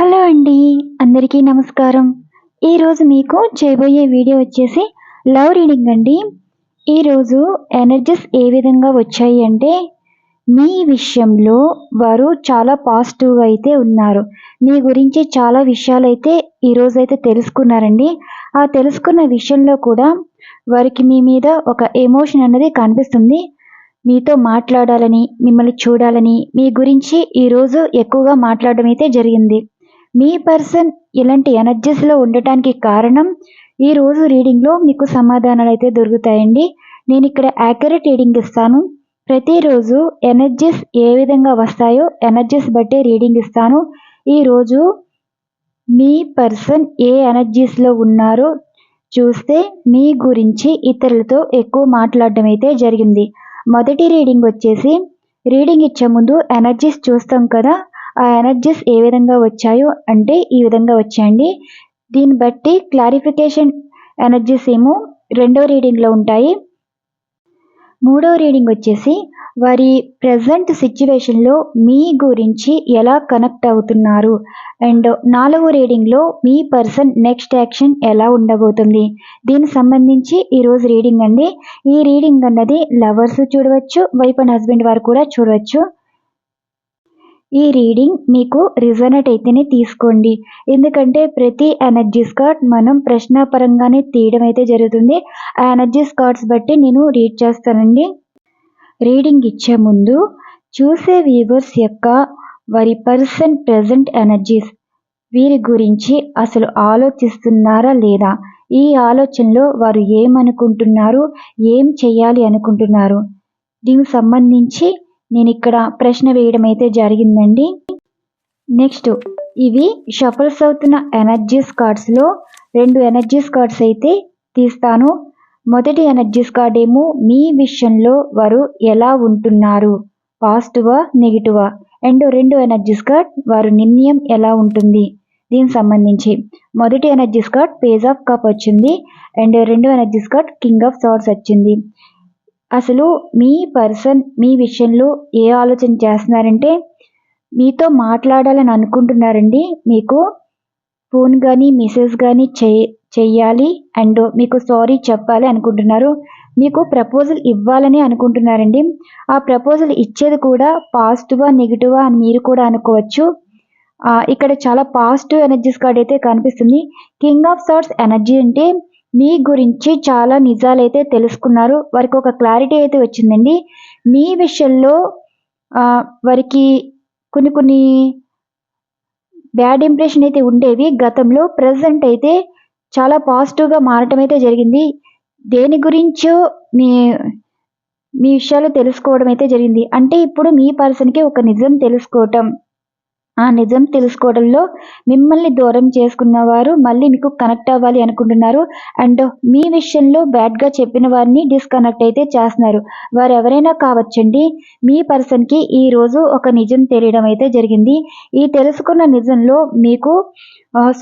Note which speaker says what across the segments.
Speaker 1: Hello అండి అందరికీ నమస్కారం. ఈరోజు మీకు చేయబోయే వీడియో వచ్చేసి లవ్ రీడింగ్ అండి. ఈరోజు ఎనర్జీస్ ఏ విధంగా వచ్చాయి అంటే మీ విషయంలో వారు చాలా పాజిటివ్గా అయితే ఉన్నారు. మీ గురించి చాలా విషయాలు అయితే ఈరోజు అయితే తెలుసుకున్నారండి. ఆ తెలుసుకున్న విషయంలో కూడా వారికి మీ మీద ఒక ఎమోషన్ అనేది కనిపిస్తుంది. మీతో మాట్లాడాలని మిమ్మల్ని చూడాలని మీ గురించి ఈరోజు ఎక్కువగా మాట్లాడడం అయితే జరిగింది. మీ పర్సన్ ఇలాంటి ఎనర్జీస్లో ఉండటానికి కారణం? ఈ రోజు రీడింగ్లో మీకు సమాధానాలు అయితే దొరుకుతాయండి. నేను ఇక్కడ యాక్యురేట్ రీడింగ్ ఇస్తాను. ప్రతిరోజు ఎనర్జీస్ ఏ విధంగా వస్తాయో ఎనర్జీస్ బట్టే రీడింగ్ ఇస్తాను. ఈరోజు మీ పర్సన్ ఏ ఎనర్జీస్లో ఉన్నారో చూస్తే మీ గురించి ఇతరులతో ఎక్కువ మాట్లాడడం అయితే జరిగింది. మొదటి రీడింగ్ వచ్చేసి రీడింగ్ ఇచ్చే ముందు ఎనర్జీస్ చూస్తాం కదా? ఆ ఎనర్జీస్ ఏ విధంగా వచ్చాయో అంటే ఈ విధంగా వచ్చాయండి. దీన్ని బట్టి క్లారిఫికేషన్ ఎనర్జీస్ ఏమో రెండో రీడింగ్లో ఉంటాయి. మూడో రీడింగ్ వచ్చేసి వారి ప్రజెంట్ సిచ్యువేషన్లో మీ గురించి ఎలా కనెక్ట్ అవుతున్నారు? అండ్ నాలుగో రీడింగ్లో మీ పర్సన్ నెక్స్ట్ యాక్షన్ ఎలా ఉండబోతుంది? దీనికి సంబంధించి ఈరోజు రీడింగ్ అండి. ఈ రీడింగ్ అన్నది లవర్స్ చూడవచ్చు వైఫ్ అండ్ హస్బెండ్ వారు కూడా చూడవచ్చు. ఈ రీడింగ్ మీకు రిజనెట్ అయితేనే తీసుకోండి. ఎందుకంటే ప్రతి ఎనర్జీస్ కార్డ్ మనం ప్రశ్నాపరంగానే తీయడం అయితే జరుగుతుంది. ఆ ఎనర్జీస్ కార్డ్స్ బట్టి నేను రీడ్ చేస్తానండి. రీడింగ్ ఇచ్చే ముందు చూసే వ్యూవర్స్ యొక్క వారి పర్సన్ ప్రజెంట్ ఎనర్జీస్ వీరి గురించి అసలు ఆలోచిస్తున్నారా లేదా? ఈ ఆలోచనలో వారు ఏమనుకుంటున్నారు? ఏం చేయాలి అనుకుంటున్నారు? దీనికి సంబంధించి నేను ఇక్కడ ప్రశ్న వేయడం అయితే జరిగిందండి. నెక్స్ట్ ఇవి షఫల్స్ అవుతున్న ఎనర్జీస్ కార్డ్స్లో రెండు ఎనర్జీస్ కార్డ్స్ అయితే తీస్తాను. మొదటి ఎనర్జీస్ కార్డ్ ఏమో మీ విషయంలో వారు ఎలా ఉంటున్నారు? పాజిటివా నెగిటివా అండ్ రెండు ఎనర్జీస్ కార్డ్ వారు నిర్ణయం ఎలా ఉంటుంది? దీనికి సంబంధించి మొదటి energies card page of cups వచ్చింది. అండ్ రెండు energies card king of swords వచ్చింది. అసలు మీ పర్సన్ మీ విషయంలో ఏ ఆలోచన చేస్తున్నారంటే మీతో మాట్లాడాలని అనుకుంటున్నారండి. మీకు ఫోన్ కానీ మెసేజ్ కానీ చెయ్యాలి అండ్ మీకు సారీ చెప్పాలి అనుకుంటున్నారు. మీకు ప్రపోజల్ ఇవ్వాలని అనుకుంటున్నారండి. ఆ ప్రపోజల్ ఇచ్చేది కూడా పాజిటివా నెగిటివా అని మీరు కూడా అనుకోవచ్చు. ఇక్కడ చాలా పాజిటివ్ ఎనర్జీస్ కార్డ్ అయితే కనిపిస్తుంది. కింగ్ ఆఫ్ సార్ట్స్ ఎనర్జీ అంటే మీ గురించి చాలా నిజాలు అయితే తెలుసుకున్నారు. వారికి ఒక క్లారిటీ అయితే వచ్చిందండి. మీ విషయంలో వారికి కొన్ని కొన్ని బ్యాడ్ ఇంప్రెషన్ అయితే ఉండేవి. గతంలో ప్రజెంట్ అయితే చాలా పాజిటివ్గా మారటం అయితే జరిగింది. దేని గురించో మీ మీ విషయాలు తెలుసుకోవడం అయితే జరిగింది. అంటే ఇప్పుడు మీ పర్సన్కి ఒక నిజం తెలుసుకోవటం. ఆ నిజం తెలుసుకోవడంలో మిమ్మల్ని దూరం చేసుకున్న వారు మళ్ళీ మీకు కనెక్ట్ అవ్వాలి అనుకుంటున్నారు. అండ్ మీ విషయంలో బ్యాడ్గా చెప్పిన వారిని డిస్కనెక్ట్ అయితే చేస్తున్నారు. వారు ఎవరైనా కావచ్చండి. మీ పర్సన్కి ఈరోజు ఒక నిజం తెలియడం అయితే జరిగింది. ఈ తెలుసుకున్న నిజంలో మీకు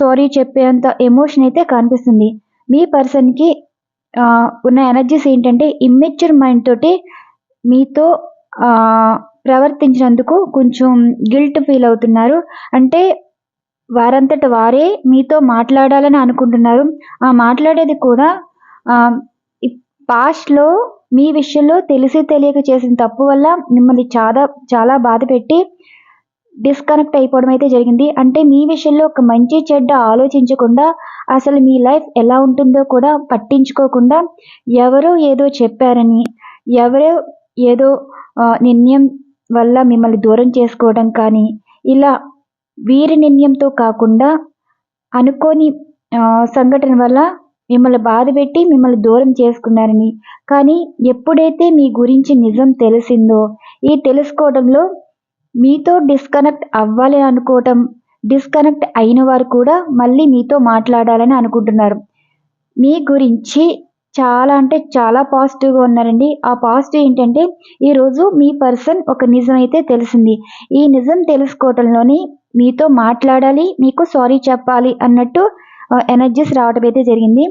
Speaker 1: సారీ చెప్పేంత ఎమోషన్ అయితే కనిపిస్తుంది. మీ పర్సన్కి ఉన్న ఎనర్జీస్ ఏంటంటే ఇమ్మెచ్యూర్ మైండ్ తోటి మీతో ప్రవర్తించినందుకు కొంచెం గిల్ట్ ఫీల్ అవుతున్నారు. అంటే వారంతట వారే మీతో మాట్లాడాలని అనుకుంటున్నారు. ఆ మాట్లాడేది కూడా పాస్ట్లో మీ విషయంలో తెలిసి తెలియక చేసిన తప్పు వల్ల మిమ్మల్ని చాలా చాలా బాధ పెట్టి డిస్కనెక్ట్ అయిపోవడం అయితే జరిగింది. అంటే మీ విషయంలో ఒక మంచి చెడ్డ ఆలోచించకుండా అసలు మీ లైఫ్ ఎలా ఉంటుందో కూడా పట్టించుకోకుండా ఎవరో ఏదో చెప్పారని ఎవరో ఏదో నిర్ణయం వల్ల మిమ్మల్ని దూరం చేసుకోవడం కానీ ఇలా వీరి నిర్ణయంతో కాకుండా అనుకోని సంఘటన వల్ల మిమ్మల్ని బాధ పెట్టి మిమ్మల్ని దూరం చేసుకున్నారని. కానీ ఎప్పుడైతే మీ గురించి నిజం తెలిసిందో ఈ తెలుసుకోవడంలో మీతో డిస్కనెక్ట్ అవ్వాలి అనుకోవటం డిస్కనెక్ట్ అయిన వారు కూడా మళ్ళీ మీతో మాట్లాడాలని అనుకుంటున్నారు. మీ గురించి చాలా అంటే చాలా పాజిటివ్గా ఉన్నారండి. ఆ పాజిటివ్ ఏంటంటే ఈరోజు మీ పర్సన్ ఒక నిజం అయితే తెలిసింది. ఈ నిజం తెలుసుకోవటంలోని మీతో మాట్లాడాలి మీకు సారీ చెప్పాలి అన్నట్టు ఎనర్జీస్ రావడం అయితే జరిగింది.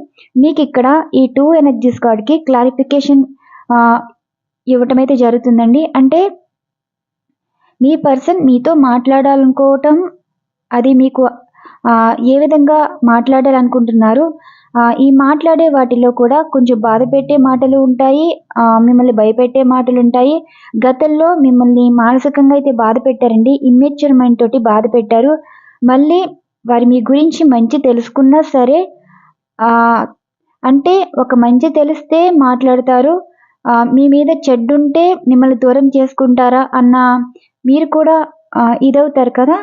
Speaker 1: మీకు ఇక్కడ ఈ టూ ఎనర్జీస్ కార్డ్కి క్లారిఫికేషన్ ఇవ్వటం అయితే జరుగుతుందండి. అంటే మీ పర్సన్ మీతో మాట్లాడాలనుకోవటం అది మీకు ఏ విధంగా మాట్లాడాలనుకుంటున్నారు ఈ మాట్లాడే వాటిలో కూడా కొంచెం బాధ పెట్టే మాటలు ఉంటాయి మిమ్మల్ని భయపెట్టే మాటలు ఉంటాయి. గతంలో మిమ్మల్ని మానసికంగా అయితే బాధ పెట్టారండి ఇమ్మెచ్యూర్ మైండ్ తోటి బాధ పెట్టారు. మళ్ళీ వారి మీ గురించి మంచి తెలుసుకున్నా సరే అంటే ఒక మంచి తెలిస్తే మాట్లాడతారు. మీ మీద చెడ్డుంటే మిమ్మల్ని దూరం చేసుకుంటారా అన్న మీరు కూడా ఇదవుతారు కదా.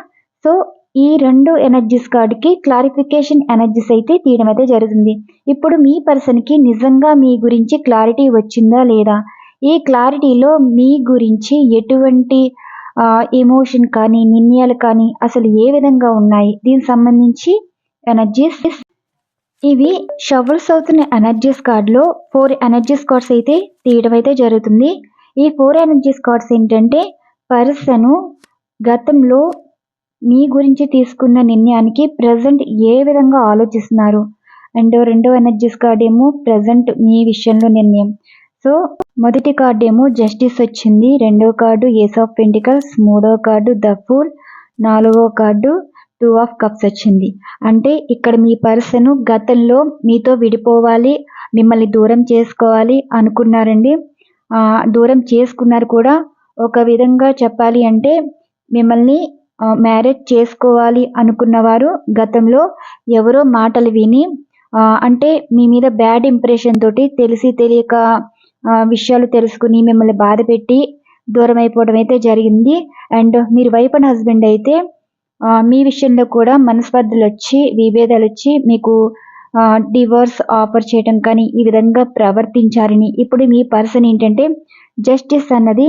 Speaker 1: సో ఈ రెండు ఎనర్జీస్ కార్డ్కి క్లారిఫికేషన్ ఎనర్జీస్ అయితే తీయడం అయితే జరుగుతుంది. ఇప్పుడు మీ పర్సన్కి నిజంగా మీ గురించి క్లారిటీ వచ్చిందా లేదా? ఈ క్లారిటీలో మీ గురించి ఎటువంటి ఎమోషన్ కానీ నిర్ణయాలు కానీ అసలు ఏ విధంగా ఉన్నాయి? దీనికి సంబంధించి ఎనర్జీస్ ఇవి షవల్స్ అవుతున్న ఎనర్జీస్ కార్డ్లో ఫోర్ ఎనర్జీస్ కార్డ్స్ అయితే తీయడం అయితే జరుగుతుంది. ఈ ఫోర్ ఎనర్జీస్ కార్డ్స్ ఏంటంటే పర్సను గతంలో మీ గురించి తీసుకున్న నిర్ణయానికి ప్రజెంట్ ఏ విధంగా ఆలోచిస్తున్నారు? అండ్ రెండో ఎనర్జీస్ కార్డ్ ఏమో ప్రజెంట్ మీ విషయంలో నిర్ణయం. సో మొదటి కార్డు ఏమో జస్టిస్ వచ్చింది. రెండో కార్డు ఏస్ ఆఫ్ పెంటికల్స్ మూడో కార్డు ద ఫూల్ నాలుగో కార్డు టూ ఆఫ్ కప్స్ వచ్చింది. అంటే ఇక్కడ మీ పర్సన్ గతంలో మీతో విడిపోవాలి మిమ్మల్ని దూరం చేసుకోవాలి అనుకున్నారండి. దూరం చేసుకున్నారు కూడా ఒక విధంగా చెప్పాలి అంటే మిమ్మల్ని మ్యారేజ్ చేసుకోవాలి అనుకున్నవారు గతంలో ఎవరో మాటలు విని అంటే మీ మీద బ్యాడ్ ఇంప్రెషన్ తోటి తెలిసి తెలియక విషయాలు తెలుసుకుని మిమ్మల్ని బాధ పెట్టి దూరం అయిపోవడం అయితే జరిగింది. అండ్ మీరు వైఫ్ అండ్ హస్బెండ్ అయితే మీ విషయంలో కూడా మనస్పర్ధలు వచ్చి విభేదాలు వచ్చి మీకు డివోర్స్ ఆఫర్ చేయడం కానీ ఈ విధంగా ప్రవర్తించారని ఇప్పుడు మీ పర్సన్ ఏంటంటే జస్టిస్ అన్నది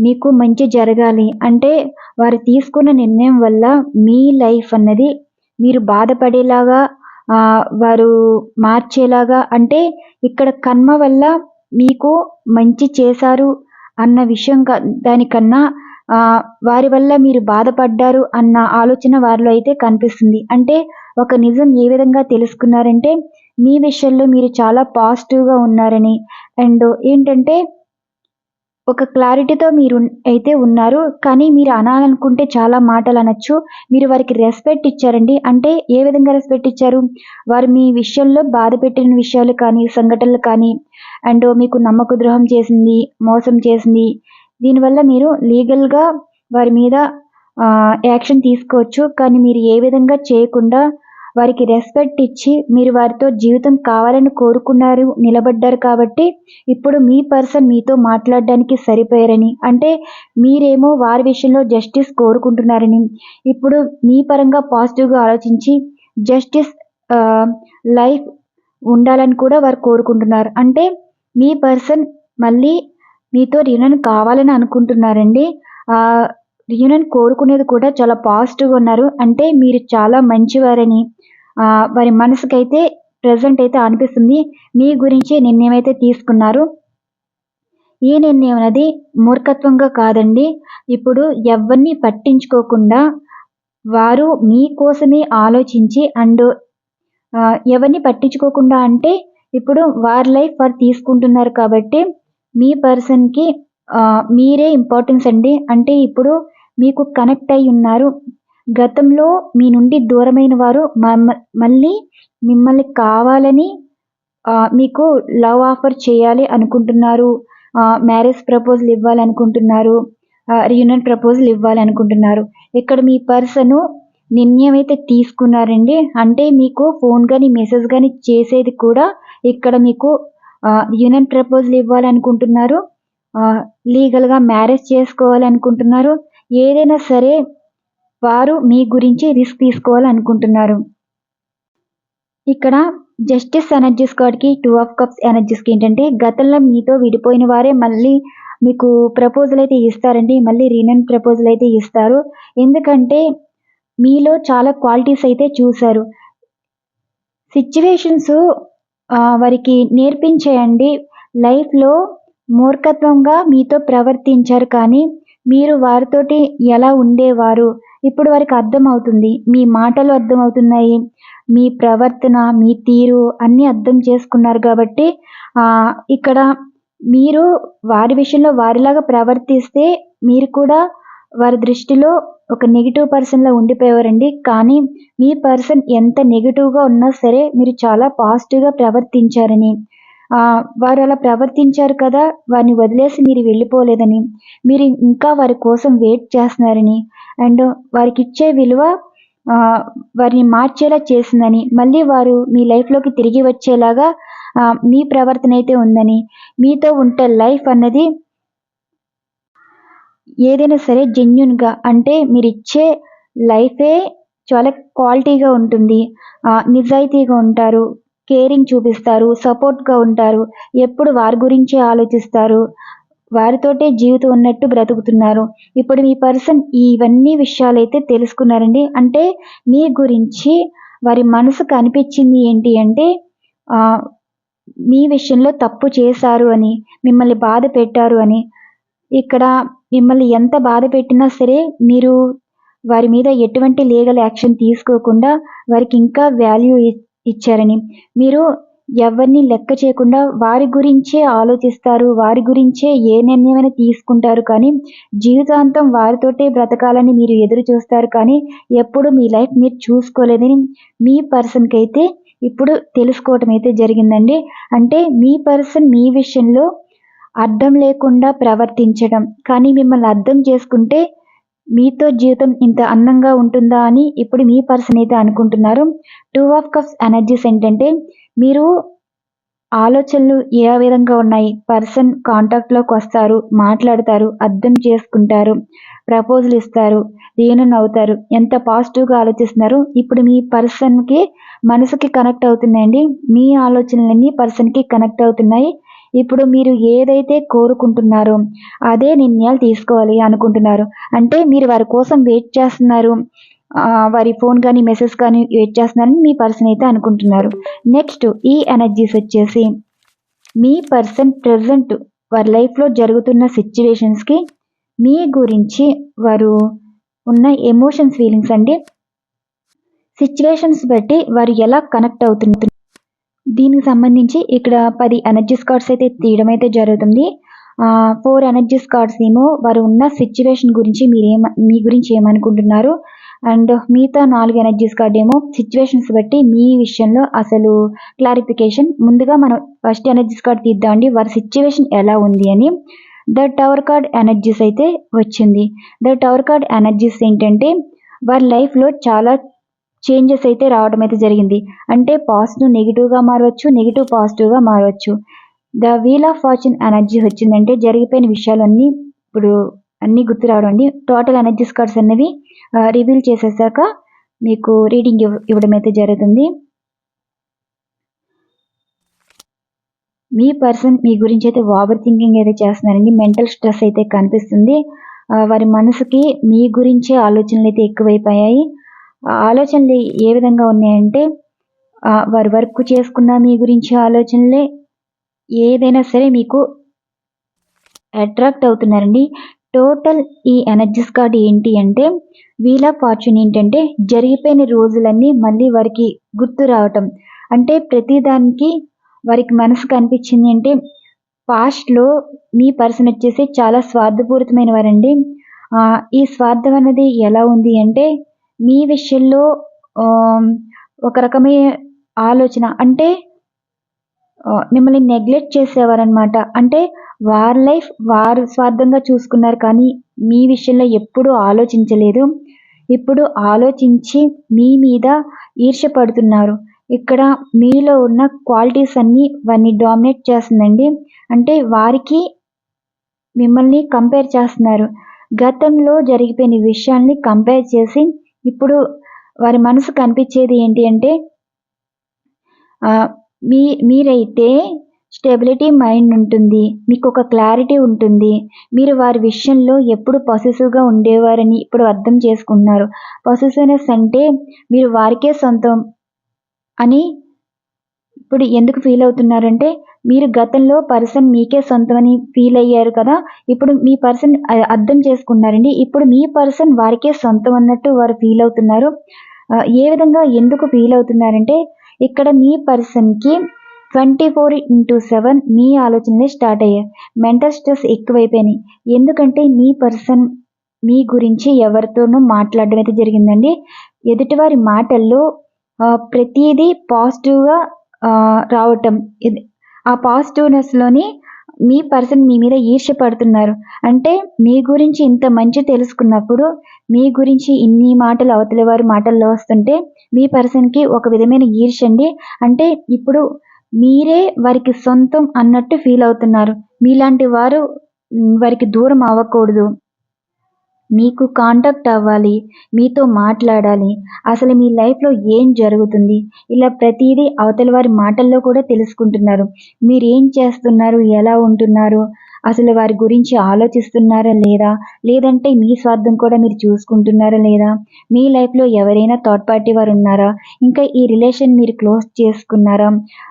Speaker 1: మీకు మంచి జరగాలి. అంటే వారు తీసుకున్న నిర్ణయం వల్ల మీ లైఫ్ అన్నది మీరు బాధపడేలాగా వారు మార్చేలాగా అంటే ఇక్కడ కర్మ వల్ల మీకు మంచి చేశారు అన్న విషయం క- దానికన్నా వారి వల్ల మీరు బాధపడ్డారు అన్న ఆలోచన వారిలో అయితే కనిపిస్తుంది. అంటే ఒక నిజం ఏ విధంగా తెలుసుకున్నారంటే మీ విషయంలో మీరు చాలా పాజిటివ్గా ఉన్నారని. అండ్ ఏంటంటే ఒక క్లారిటీతో మీరు అయితే ఉన్నారు కానీ మీరు అనాలనుకుంటే చాలా మాటలు అనొచ్చు మీరు వారికి రెస్పెక్ట్ ఇచ్చారండి. అంటే ఏ విధంగా రెస్పెక్ట్ ఇచ్చారు? వారు మీ విషయంలో బాధ పెట్టిన విషయాలు కానీ సంఘటనలు కానీ అండ్ మీకు నమ్మక ద్రోహం చేసింది మోసం చేసింది. దీనివల్ల మీరు లీగల్గా వారి మీద యాక్షన్ తీసుకోవచ్చు. కానీ మీరు ఏ విధంగా చేయకుండా వారికి రెస్పెక్ట్ ఇచ్చి మీరు వారితో జీవితం కావాలని కోరుకున్నారు నిలబడ్డారు కాబట్టి ఇప్పుడు మీ పర్సన్ మీతో మాట్లాడడానికి సరిపోయారని. అంటే మీరేమో వారి విషయంలో జస్టిస్ కోరుకుంటున్నారని. ఇప్పుడు మీ పరంగా పాజిటివ్గా ఆలోచించి జస్టిస్ లైఫ్ ఉండాలని కూడా వారు కోరుకుంటున్నారు. అంటే మీ పర్సన్ మళ్ళీ మీతో రియూనియన్ కావాలని అనుకుంటున్నారండి. రియూనియన్ కోరుకునేది కూడా చాలా పాజిటివ్గా ఉన్నారు. అంటే మీరు చాలా మంచివారని. వారి మనసుకైతే ప్రజెంట్ అయితే అనిపిస్తుంది. మీ గురించి నిర్ణయం అయితే తీసుకున్నారు. ఈ నిర్ణయం అనేది మూర్ఖత్వంగా కాదండి. ఇప్పుడు ఎవరిని పట్టించుకోకుండా వారు మీకోసమే ఆలోచించి అండ్ ఎవరిని పట్టించుకోకుండా అంటే ఇప్పుడు వారి లైఫ్ వారు తీసుకుంటున్నారు కాబట్టి మీ పర్సన్కి మీరే ఇంపార్టెన్స్ అండి. అంటే ఇప్పుడు మీకు కనెక్ట్ అయి ఉన్నారు. గతంలో మీ నుండి దూరమైన వారు మళ్ళీ మిమ్మల్ని కావాలని మీకు లవ్ ఆఫర్ చేయాలి అనుకుంటున్నారు. మ్యారేజ్ ప్రపోజల్ ఇవ్వాలి అనుకుంటున్నారు రియూనియన్ ప్రపోజల్ ఇవ్వాలనుకుంటున్నారు. ఇక్కడ మీ పర్సను నిర్ణయం అయితే తీసుకున్నారండి. అంటే మీకు ఫోన్ కానీ మెసేజ్ కానీ చేసేది కూడా ఇక్కడ మీకు యూనియన్ ప్రపోజల్ ఇవ్వాలనుకుంటున్నారు. లీగల్గా మ్యారేజ్ చేసుకోవాలనుకుంటున్నారు. ఏదైనా సరే వారు మీ గురించి రిస్క్ తీసుకోవాలనుకుంటున్నారు. ఇక్కడ జస్టిస్ ఎనర్జీస్ స్క్వాడ్కి టూ ఆఫ్ కప్స్ ఎనర్జీస్కి ఏంటంటే గతంలో మీతో విడిపోయిన వారే మళ్ళీ మీకు ప్రపోజల్ అయితే ఇస్తారండి. మళ్ళీ రీనన్ ప్రపోజల్ అయితే ఇస్తారు. ఎందుకంటే మీలో చాలా క్వాలిటీస్ అయితే చూశారు. సిచ్యువేషన్స్ వారికి నేర్పించేయండి. లైఫ్లో మూర్ఖత్వంగా మీతో ప్రవర్తించారు కానీ మీరు వారితోటి ఎలా ఉండేవారు? ఇప్పుడు వారికి అర్థమవుతుంది మీ మాటలు అర్థమవుతున్నాయి మీ ప్రవర్తన మీ తీరు అన్నీ అర్థం చేసుకున్నారు కాబట్టి ఇక్కడ మీరు వారి విషయంలో వారిలాగా ప్రవర్తిస్తే మీరు కూడా వారి దృష్టిలో ఒక నెగిటివ్ పర్సన్‌లా ఉండిపోయేవారండి. కానీ మీ పర్సన్ ఎంత నెగిటివ్గా ఉన్నా సరే మీరు చాలా పాజిటివ్‌గా ప్రవర్తించారని, వారు అలా ప్రవర్తించారు కదా! వారిని వదిలేసి మీరు వెళ్ళిపోలేదని, మీరు ఇంకా వారి కోసం వెయిట్ చేస్తున్నారని అండ్ వారికిచ్చే విలువ వారిని మార్చేలా చేసిందని, మళ్ళీ వారు మీ లైఫ్‌లోకి తిరిగి వచ్చేలాగా మీ ప్రవర్తన అయితే ఉందని, మీతో ఉంటే లైఫ్ అన్నది ఏదైనా సరే జెన్యున్గా అంటే మీరిచ్చే లైఫే చాలా క్వాలిటీగా ఉంటుంది. నిజాయితీగా ఉంటారు. కేరింగ్ చూపిస్తారు. సపోర్ట్‌గా ఉంటారు. ఎప్పుడు వారి గురించే ఆలోచిస్తారు. వారితోటే జీవితం ఉన్నట్టు బ్రతుకుతున్నారు. ఇప్పుడు మీ పర్సన్ ఇవన్నీ విషయాలైతే తెలుసుకున్నారండి. అంటే మీ గురించి వారి మనసు కనిపించింది ఏంటి అంటే మీ విషయంలో తప్పు చేశారు అని, మిమ్మల్ని బాధ పెట్టారు అని. ఇక్కడ మిమ్మల్ని ఎంత బాధ పెట్టినా సరే మీరు వారి మీద ఎటువంటి లీగల్ యాక్షన్ తీసుకోకుండా వారికి ఇంకా వాల్యూ ఇ ఇచ్చారని, మీరు ఎవరిని లెక్క చేయకుండా వారి గురించే ఆలోచిస్తారు. వారి గురించే ఏ నిర్ణయమైనా తీసుకుంటారు కానీ జీవితాంతం వారితోటే బ్రతకాలని మీరు ఎదురు చూస్తారు కానీ ఎప్పుడు మీ లైఫ్ మీరు చూసుకోలేదని మీ పర్సన్కి అయితే ఇప్పుడు తెలుసుకోవటం అయితే జరిగిందండి. అంటే మీ పర్సన్ మీ విషయంలో అర్థం లేకుండా ప్రవర్తించడం. కానీ మిమ్మల్ని అర్థం చేసుకుంటే మీతో జీవితం ఇంత అందంగా ఉంటుందా అని ఇప్పుడు మీ పర్సన్ అయితే అనుకుంటున్నారు. టూ ఆఫ్ కప్స్ ఎనర్జీస్ ఏంటంటే మీరు ఆలోచనలు ఏ విధంగా ఉన్నాయి? పర్సన్ కాంటాక్ట్‌లోకి వస్తారు, మాట్లాడతారు, అర్థం చేసుకుంటారు, ప్రపోజల్ ఇస్తారు, రీయూనియన్ అవుతారు. ఎంత పాజిటివ్‌గా ఆలోచిస్తున్నారు. ఇప్పుడు మీ పర్సన్‌కి మనసుకి కనెక్ట్ అవుతుందండి మీ ఆలోచనలన్నీ పర్సన్‌కి కనెక్ట్ అవుతున్నాయి. ఇప్పుడు మీరు ఏదైతే కోరుకుంటున్నారో అదే నిర్ణయాలు తీసుకోవాలి అనుకుంటున్నారు. అంటే మీరు వారి కోసం వెయిట్ చేస్తున్నారు. వారి ఫోన్ కానీ మెసేజ్ కానీ వెయిట్ చేస్తున్నారని మీ పర్సన్ అయితే అనుకుంటున్నారు. నెక్స్ట్ ఈ ఎనర్జీస్ వచ్చేసి మీ పర్సన్ ప్రెజెంట్ వారి లైఫ్‌లో జరుగుతున్న సిచ్యువేషన్స్కి మీ గురించి వారు ఉన్న ఎమోషన్స్, ఫీలింగ్స్ అండి. సిచ్యువేషన్స్ బట్టి వారు ఎలా కనెక్ట్ అవుతున్నారు. దీనికి సంబంధించి ఇక్కడ పది ఎనర్జీస్ కార్డ్స్ అయితే తీయడం అయితే జరుగుతుంది. ఫోర్ ఎనర్జీస్ కార్డ్స్ ఏమో వారు ఉన్న సిచ్యువేషన్ గురించి మీరేమ మీ గురించి ఏమనుకుంటున్నారు. అండ్ మిగతా నాలుగు ఎనర్జీస్ కార్డ్ ఏమో సిచ్యువేషన్స్ బట్టి మీ విషయంలో అసలు క్లారిఫికేషన్. ముందుగా మనం ఫస్ట్ ఎనర్జీస్ కార్డ్ తీద్దామండి. వారి సిచ్యువేషన్ ఎలా ఉంది అని. ద టవర్ కార్డ్ ఎనర్జీస్ అయితే వచ్చింది. ద టవర్ కార్డ్ ఎనర్జీస్ ఏంటంటే వారి లైఫ్‌లో చాలా చేంజెస్ అయితే రావడం అయితే జరిగింది. అంటే పాజిటివ్ నెగిటివ్గా మారవచ్చు. నెగిటివ్ పాజిటివ్‌గా మారవచ్చు. The wheel of fortune energy వచ్చిందంటే జరిగిపోయిన విషయాలన్నీ ఇప్పుడు అన్నీ గుర్తు రావడం అండి. టోటల్ ఎనర్జీస్ కార్డ్స్ అనేవి రివీల్ చేసేసాక మీకు రీడింగ్ ఇవ్ ఇవ్వడం అయితే జరుగుతుంది. మీ పర్సన్ మీ గురించి అయితే ఓవర్ థింకింగ్ అయితే చేస్తున్నారండి. మెంటల్ స్ట్రెస్ అయితే కనిపిస్తుంది. వారి మనసుకి మీ గురించే ఆలోచనలు అయితే ఎక్కువైపోయాయి. ఆలోచనలు ఏ విధంగా ఉన్నాయంటే వారు వర్క్ చేసుకున్న మీ గురించి ఆలోచనలే. ఏదైనా సరే మీకు అట్రాక్ట్ అవుతున్నారండి. టోటల్ ఈ ఎనర్జీస్ కార్డ్ ఏంటి అంటే వీల్ ఆఫ్ ఫార్చ్యూన్ ఏంటంటే జరిగిపోయిన రోజులన్నీ మళ్ళీ వారికి గుర్తు రావటం. అంటే ప్రతిదానికి వారికి మనసు కనిపించింది అంటే పాస్ట్‌లో మీ పర్సన్ వచ్చేసి చాలా స్వార్థపూరితమైన వారండి. ఈ స్వార్థం అనేది ఎలా ఉంది అంటే మీ విషయంలో ఒక రకమైన ఆలోచన అంటే మిమ్మల్ని నెగ్లెక్ట్ చేసేవారనమాట. అంటే వారి లైఫ్ వారు స్వార్థంగా చూసుకున్నారు కానీ మీ విషయంలో ఎప్పుడూ ఆలోచించలేదు. ఇప్పుడు ఆలోచించి మీ మీద ఈర్ష్య పడుతున్నారు. ఇక్కడ మీలో ఉన్న క్వాలిటీస్ అన్నీ వారిని డామినేట్ చేస్తుందండి. అంటే వారికి మిమ్మల్ని కంపేర్ చేస్తున్నారు. గతంలో జరిగిపోయిన విషయాల్ని కంపేర్ చేసి ఇప్పుడు వారి మనసు కనిపించేది ఏంటి అంటే మీ మీరైతే స్టెబిలిటీ మైండ్ ఉంటుంది. మీకొక క్లారిటీ ఉంటుంది. మీరు వారి విషయంలో ఎప్పుడు పొసెసివ్‌గా ఉండేవారని ఇప్పుడు అర్థం చేసుకున్నారు పొసెసివ్‌నెస్ అంటే మీరు వారికే సొంతం అని ఇప్పుడు ఎందుకు ఫీల్ అవుతున్నారంటే మీరు గతంలో పర్సన్ మీకే సొంతం అని ఫీల్ అయ్యారు కదా! ఇప్పుడు మీ పర్సన్ అర్థం చేసుకున్నారండి. ఇప్పుడు మీ పర్సన్ వారికే సొంతం అన్నట్టు వారు ఫీల్ అవుతున్నారు. ఏ విధంగా ఎందుకు ఫీల్ అవుతున్నారంటే ఇక్కడ మీ పర్సన్‌కి 24/7 మీ ఆలోచనలే స్టార్ట్ అయ్యాయి. మెంటల్ స్ట్రెస్ ఎక్కువైపోయినాయి. ఎందుకంటే మీ పర్సన్ మీ గురించి ఎవరితోనూ మాట్లాడడం అయితే జరిగిందండి ఎదుటివారి మాటల్లో ప్రతిదీ పాజిటివ్గా రావటం. ఇది ఆ పాజిటివ్నెస్లోని మీ పర్సన్ మీ మీద ఈర్ష్య పడుతున్నారు అంటే మీ గురించి ఇంత మంచి తెలుసుకున్నప్పుడు మీ గురించి ఇన్ని మాటలు అవతల వారి మాటల్లో వస్తుంటే మీ పర్సన్కి ఒక విధమైన ఈర్ష్య అండి. అంటే ఇప్పుడు మీరే వారికి సొంతం అన్నట్టు ఫీల్ అవుతున్నారు. మీలాంటి వారు వారికి దూరం అవ్వకూడదు. మీకు కాంటాక్ట్ అవ్వాలి మీతో మాట్లాడాలి. అసలు మీ లైఫ్లో ఏం జరుగుతుంది? ఇలా ప్రతిదీ అవతల వారి మాటల్లో కూడా తెలుసుకుంటున్నారు. మీరు ఏం చేస్తున్నారు? ఎలా ఉంటున్నారు? అసలు వారి గురించి ఆలోచిస్తున్నారా లేదా? లేదంటే మీ స్వార్థం కూడా మీరు చూసుకుంటున్నారా లేదా? మీ లైఫ్లో ఎవరైనా థర్డ్ పార్టీ వారు ఉన్నారా? ఇంకా ఈ రిలేషన్ మీరు క్లోజ్ చేసుకున్నారా?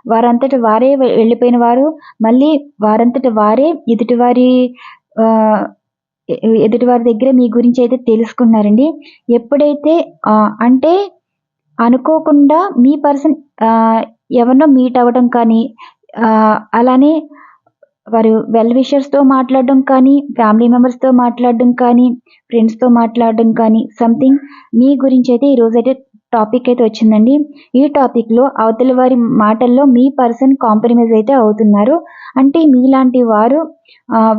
Speaker 1: వారంతట వారే వెళ్ళిపోయిన వారు మళ్ళీ వారంతట వారే ఎదుటివారి ఎదుటివారి దగ్గర మీ గురించి అయితే తెలుసుకున్నారండి. ఎప్పుడైతే అంటే అనుకోకుండా మీ పర్సన్ ఎవరినో మీట్ అవ్వడం కానీ అలానే వారు వెల్ విషర్స్తో మాట్లాడడం కానీ ఫ్యామిలీ మెంబర్స్తో మాట్లాడడం కానీ ఫ్రెండ్స్తో మాట్లాడడం కానీ సంథింగ్ మీ గురించి అయితే ఈరోజు అయితే టాపిక్ అయితే వచ్చిందండి. ఈ టాపిక్లో అవతల వారి మాటల్లో మీ పర్సన్ కాంప్రమైజ్ అయితే అవుతున్నారు. అంటే మీలాంటి వారు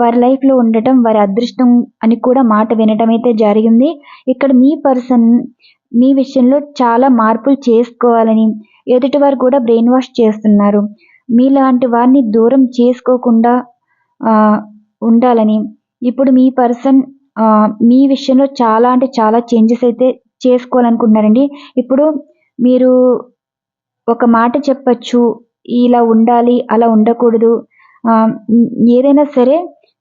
Speaker 1: వారి లైఫ్లో ఉండటం వారి అదృష్టం అని కూడా మాట వినటం అయితే జరిగింది. ఇక్కడ మీ పర్సన్ మీ విషయంలో చాలా మార్పులు చేసుకోవాలని ఎదుటివారు కూడా బ్రెయిన్ వాష్ చేస్తున్నారు. మీలాంటి వారిని దూరం చేసుకోకుండా ఉండాలని. ఇప్పుడు మీ పర్సన్ మీ విషయంలో చాలా అంటే చాలా చేంజెస్ అయితే చేసుకోవాలనుకుంటున్నారండి. ఇప్పుడు మీరు ఒక మాట చెప్పచ్చు ఇలా ఉండాలి అలా ఉండకూడదు. ఏదైనా సరే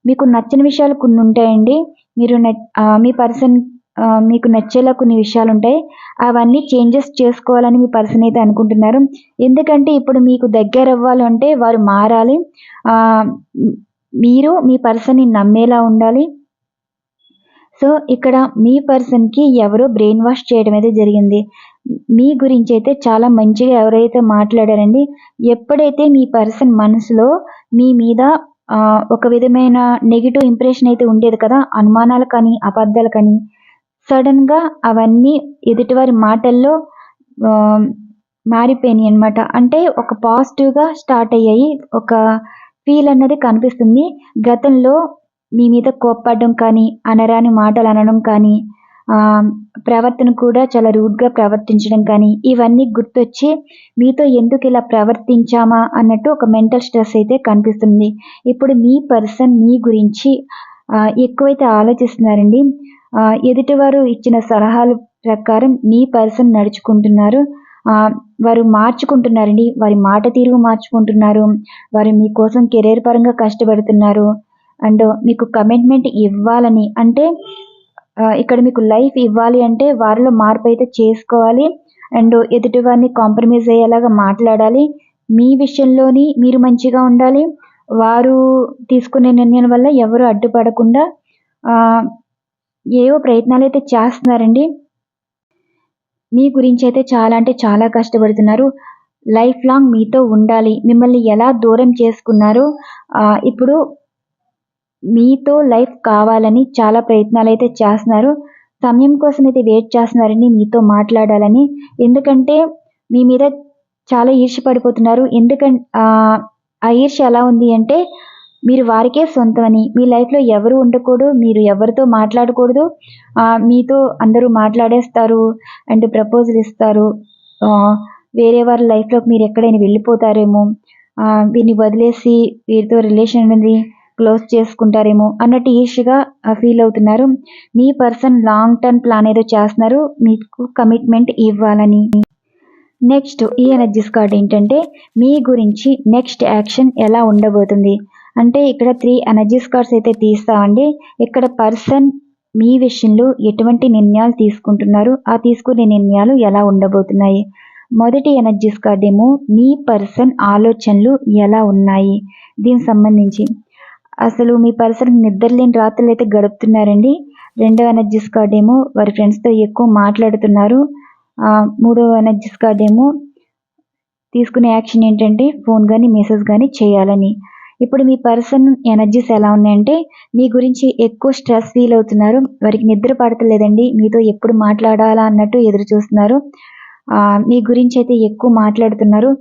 Speaker 1: మీకు నచ్చని విషయాలు కొన్ని ఉంటాయండి. మీరు మీ పర్సన్ మీకు నచ్చేలా కొన్ని విషయాలు ఉంటాయి. అవన్నీ చేంజెస్ చేసుకోవాలని మీ పర్సన్ అయితే అనుకుంటున్నారు. ఎందుకంటే ఇప్పుడు మీకు దగ్గర అవ్వాలంటే వారు మారాలి. మీరు మీ పర్సన్ని నమ్మేలా ఉండాలి. సో ఇక్కడ మీ పర్సన్కి ఎవరో బ్రెయిన్ వాష్ చేయడం అయితే జరిగింది. మీ గురించి అయితే చాలా మంచిగా ఎవరైతే మాట్లాడారండి ఎప్పుడైతే మీ పర్సన్ మనసులో మీ మీద ఒక విధమైన నెగిటివ్ ఇంప్రెషన్ అయితే ఉండేది కదా అనుమానాలు కానీ అబద్ధాలు కానీ సడన్గా అవన్నీ ఎదుటివారి మాటల్లో మారిపోయినాయి అనమాట అంటే ఒక పాజిటివ్గా స్టార్ట్ అయ్యాయి. ఒక ఫీల్ అన్నది కనిపిస్తుంది. గతంలో మీ మీద కోప్పడడం కానీ అనరాని మాటలు అనడం కానీ ప్రవర్తన కూడా చాలా రూడ్గా ప్రవర్తించడం కానీ ఇవన్నీ గుర్తొచ్చి మీతో ఎందుకు ఇలా ప్రవర్తించామా అన్నట్టు ఒక మెంటల్ స్ట్రెస్ అయితే కనిపిస్తుంది. ఇప్పుడు మీ పర్సన్ మీ గురించి ఎక్కువైతే ఆలోచిస్తున్నారండి. ఎదుటివారు ఇచ్చిన సలహాలు ప్రకారం మీ పర్సన్ నడుచుకుంటున్నారు. వారు మార్చుకుంటున్నారండి. వారి మాట తీరు మార్చుకుంటున్నారు. వారు మీకోసం కెరీర్ పరంగా కష్టపడుతున్నారు. అండ్ మీకు కమిట్మెంట్ ఇవ్వాలని అంటే ఇక్కడ మీకు లైఫ్ ఇవ్వాలి అంటే వారిలో మార్పు అయితే చేసుకోవాలి. అండ్ ఎదుటి వారిని కాంప్రమైజ్ అయ్యేలాగా మాట్లాడాలి. మీ విషయంలోని మీరు మంచిగా ఉండాలి. వారు తీసుకునే నిర్ణయం వల్ల ఎవరు అడ్డుపడకుండా ఏవో ప్రయత్నాలు అయితే చేస్తున్నారండి. మీ గురించి అయితే చాలా అంటే చాలా కష్టపడుతున్నారు. లైఫ్ లాంగ్ మీతో ఉండాలి. మిమ్మల్ని ఎలా దూరం చేసుకున్నారో? ఇప్పుడు మీతో లైఫ్ కావాలని చాలా ప్రయత్నాలు అయితే చేస్తున్నారు. సమయం కోసం అయితే వెయిట్ చేస్తున్నారండి మీతో మాట్లాడాలని. ఎందుకంటే మీ మీద చాలా ఈర్ష్య పడిపోతున్నారు. ఎందుకంటే ఆ ఈర్ష్య ఎలా ఉంది అంటే మీరు వారికే సొంతమని. మీ లైఫ్లో ఎవరు ఉండకూడదు మీరు ఎవరితో మాట్లాడకూడదు. మీతో అందరూ మాట్లాడేస్తారు అండ్ ప్రపోజల్ ఇస్తారు. వేరే వారి లైఫ్లోకి మీరు ఎక్కడైనా వెళ్ళిపోతారేమో. వీరిని వదిలేసి వీరితో రిలేషన్ అనేది క్లోజ్ చేసుకుంటారేమో అన్నట్టు ఈషిగా ఫీల్ అవుతున్నారు. మీ పర్సన్ లాంగ్ టర్మ్ ప్లాన్ ఏదో చేస్తున్నారు మీకు కమిట్మెంట్ ఇవ్వాలని. నెక్స్ట్ ఈ ఎనర్జీస్ కార్డ్ ఏంటంటే మీ గురించి నెక్స్ట్ యాక్షన్ ఎలా ఉండబోతుంది? అంటే ఇక్కడ త్రీ ఎనర్జీస్ కార్డ్స్ అయితే తీస్తామండి. ఇక్కడ పర్సన్ మీ విషయంలో ఎటువంటి నిర్ణయాలు తీసుకుంటున్నారు ఆ తీసుకునే నిర్ణయాలు ఎలా ఉండబోతున్నాయి? మొదటి ఎనర్జీస్ కార్డ్ ఏమో మీ పర్సన్ ఆలోచనలు ఎలా ఉన్నాయి? దీనికి సంబంధించి. అసలు మీ పర్సన్ నిద్రలేని రాత్రులు అయితే గడుపుతున్నారండి. రెండవ ఎనర్జీస్ కార్డ్ ఏమో వారి ఫ్రెండ్స్తో ఎక్కువ మాట్లాడుతున్నారు. మూడవ ఎనర్జీస్ కార్డ్ ఏమో తీసుకునే యాక్షన్ ఏంటంటే ఫోన్ కానీ మెసేజ్ కానీ చేయాలని. ఇప్పుడు మీ పర్సన్ ఎనర్జీస్ ఎలా ఉన్నాయంటే మీ గురించి ఎక్కువ స్ట్రెస్ ఫీల్ అవుతున్నారు. వారికి నిద్ర పడతలేదండి. మీతో ఎప్పుడు మాట్లాడాలా అన్నట్టు ఎదురు చూస్తున్నారు. మీ గురించి అయితే ఎక్కువ మాట్లాడుతున్నారు.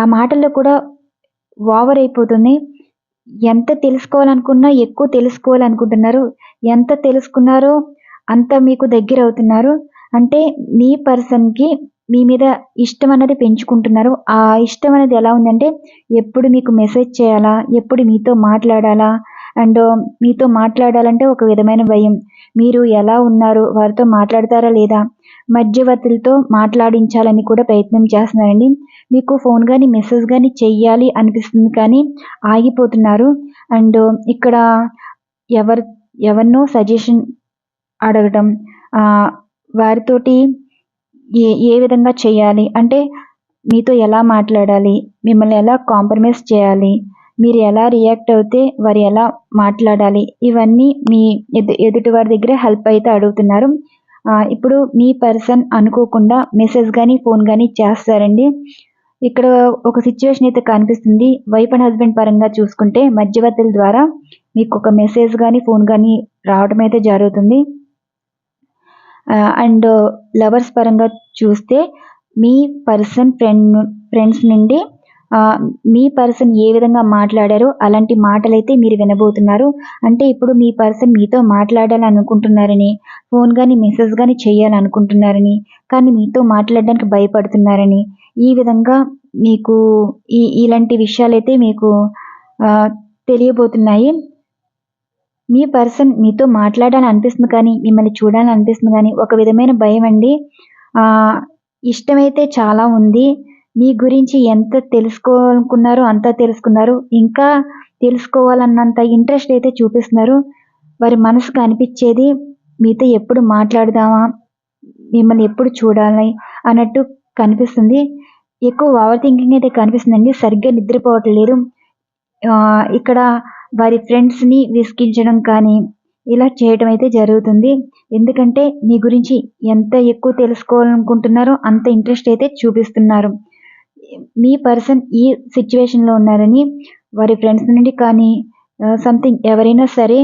Speaker 1: ఆ మాటల్లో కూడా ఓవర్ అయిపోతుంది ఎంత తెలుసుకోవాలనుకున్నా ఎక్కువ తెలుసుకోవాలనుకుంటున్నారు. ఎంత తెలుసుకున్నారో అంత మీకు దగ్గర అవుతున్నారు అంటే మీ పర్సన్కి మీ మీద ఇష్టం అనేది పెంచుకుంటున్నారు. ఆ ఇష్టం అనేది ఎలా ఉందంటే ఎప్పుడు మీకు మెసేజ్ చేయాలా? ఎప్పుడు మీతో మాట్లాడాలా? అండ్ మీతో మాట్లాడాలంటే ఒక విధమైన భయం. మీరు ఎలా ఉన్నారు? వారితో మాట్లాడతారా లేదా? మధ్యవర్తులతో మాట్లాడించాలని కూడా ప్రయత్నం చేస్తున్నారండి. మీకు ఫోన్ కానీ మెసేజ్ కానీ చెయ్యాలి అనిపిస్తుంది కానీ ఆగిపోతున్నారు. అండ్ ఇక్కడ ఎవరు ఎవరినో సజెషన్ అడగడం వారితోటి ఏ ఏ విధంగా చేయాలి అంటే మీతో ఎలా మాట్లాడాలి? మిమ్మల్ని ఎలా కాంప్రమైజ్ చేయాలి? మీరు ఎలా రియాక్ట్ అవుతే వారు ఎలా మాట్లాడాలి? ఇవన్నీ మీ ఎదు ఎదుటి వారి దగ్గర హెల్ప్ అయితే అడుగుతున్నారు. ఇప్పుడు మీ పర్సన్ అనుకోకుండా మెసేజ్ కానీ ఫోన్ కానీ చేస్తారండి. ఇక్కడ ఒక సిచ్యువేషన్ అయితే కనిపిస్తుంది. వైఫ్ అండ్ హస్బెండ్ పరంగా చూసుకుంటే మధ్యవర్తుల ద్వారా మీకు ఒక మెసేజ్ కానీ ఫోన్ కానీ రావడం అయితే జరుగుతుంది. అండ్ లవర్స్ పరంగా చూస్తే మీ పర్సన్ ఫ్రెండ్ ఫ్రెండ్స్ నుండి మీ పర్సన్ ఏ విధంగా మాట్లాడారో అలాంటి మాటలు అయితే మీరు వినబోతున్నారు. అంటే ఇప్పుడు మీ పర్సన్ మీతో మాట్లాడాలని అనుకుంటున్నారని ఫోన్ కానీ మెసేజ్ కానీ చేయాలనుకుంటున్నారని కానీ మీతో మాట్లాడడానికి భయపడుతున్నారని ఈ విధంగా మీకు ఈ ఇలాంటి విషయాలు అయితే మీకు తెలియబోతున్నాయి. మీ పర్సన్ మీతో మాట్లాడాలని అనిపిస్తుంది కానీ మిమ్మల్ని చూడాలని అనిపిస్తుంది కానీ ఒక విధమైన భయం అండి. ఇష్టమైతే చాలా ఉంది. మీ గురించి ఎంత తెలుసుకోనుకున్నారో అంతా తెలుసుకున్నారు. ఇంకా తెలుసుకోవాలన్నంత ఇంట్రెస్ట్ అయితే చూపిస్తున్నారు. వారి మనసుకు అనిపించేది మీతో ఎప్పుడు మాట్లాడదామా? మిమ్మల్ని ఎప్పుడు చూడాలి? అన్నట్టు కనిపిస్తుంది. ఎక్కువ ఓవర్ థింకింగ్ అయితే కనిపిస్తుందండి. సరిగ్గా నిద్రపోవట్లేదు. ఆ, ఇక్కడ వారి ఫ్రెండ్స్ని విసిగించడం కానీ ఇలా చేయటం అయితే జరుగుతుంది. ఎందుకంటే మీ గురించి ఎంత ఎక్కువ తెలుసుకోవాలనుకుంటున్నారో అంత ఇంట్రెస్ట్ అయితే చూపిస్తున్నారు. మీ పర్సన్ ఈ సిచ్యువేషన్లో ఉన్నారని వారి ఫ్రెండ్స్ నుండి కానీ సంథింగ్ ఎవరైనా సరే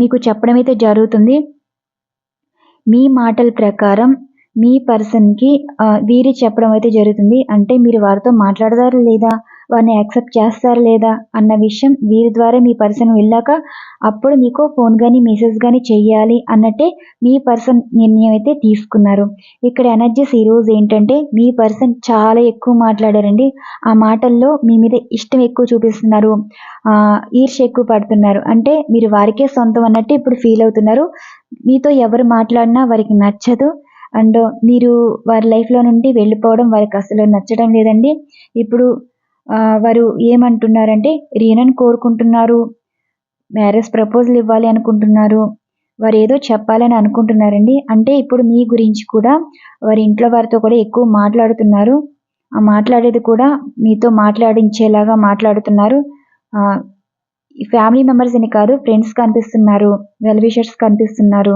Speaker 1: మీకు చెప్పడం అయితే జరుగుతుంది. మీ మాటల ప్రకారం మీ పర్సన్కి వీరి చెప్పడం అయితే జరుగుతుంది. అంటే మీరు వారితో మాట్లాడతారా లేదా? వారిని యాక్సెప్ట్ చేస్తారా లేదా? అన్న విషయం వీరి ద్వారా మీ పర్సన్ వెళ్ళాక అప్పుడు మీకు ఫోన్ కానీ మెసేజ్ కానీ చెయ్యాలి అన్నట్టే మీ పర్సన్ నిర్ణయం అయితే తీసుకున్నారు. ఇక్కడ ఎనర్జీస్ ఈరోజు ఏంటంటే మీ పర్సన్ చాలా ఎక్కువ మాట్లాడారండి. ఆ మాటల్లో మీ మీద ఇష్టం ఎక్కువ చూపిస్తున్నారు. ఈర్ష ఈర్ష్య ఎక్కువ పడుతున్నారు. అంటే మీరు వారికే సొంతం అన్నట్టు ఇప్పుడు ఫీల్ అవుతున్నారు. మీతో ఎవరు మాట్లాడినా వారికి నచ్చదు. అండ్ మీరు వారి లైఫ్లో నుండి వెళ్ళిపోవడం వారికి అసలు నచ్చడం లేదండి. ఇప్పుడు వారు ఏమంటున్నారంటే రీనని కోరుకుంటున్నారు మ్యారేజ్ ప్రపోజల్ ఇవ్వాలి అనుకుంటున్నారు వారు ఏదో చెప్పాలని అనుకుంటున్నారండి. అంటే ఇప్పుడు మీ గురించి కూడా వారి ఇంట్లో వారితో కూడా ఎక్కువ మాట్లాడుతున్నారు. ఆ మాట్లాడేది కూడా మీతో మాట్లాడించేలాగా మాట్లాడుతున్నారు. ఫ్యామిలీ మెంబర్స్ అని కాదు ఫ్రెండ్స్ కనిపిస్తున్నారు వెల్ విషర్స్ కనిపిస్తున్నారు.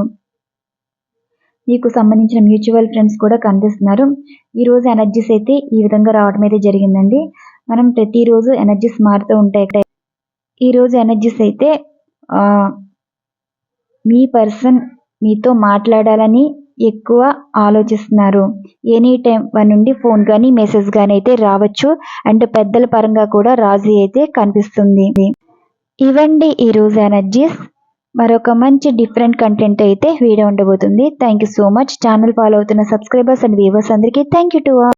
Speaker 1: మీకు సంబంధించిన మ్యూచువల్ ఫ్రెండ్స్ కూడా కనిపిస్తున్నారు. ఈ రోజు ఎనర్జీస్ అయితే ఈ విధంగా రావడం అయితే జరిగిందండి. మనం ప్రతిరోజు ఎనర్జీస్ మారుతూ ఉంటాయి ఈ రోజు ఎనర్జీస్ అయితే మీ పర్సన్ మీతో మాట్లాడాలని ఎక్కువ ఆలోచిస్తున్నారు. ఎనీ టైం వారి నుండి ఫోన్ కానీ మెసేజ్ కానీ అయితే రావచ్చు. అండ్ పెద్దల పరంగా కూడా రాజీ అయితే కనిపిస్తుంది. ఇవండి ఈరోజు ఎనర్జీస్. మరొక మంచి డిఫరెంట్ కంటెంట్ అయితే వీడియో ఉండబోతుంది. Thank you so much channel follow అవుతున్న సబ్స్క్రైబర్స్ అండ్ వ్యూవర్స్ అందరికీ థ్యాంక్ యూ టు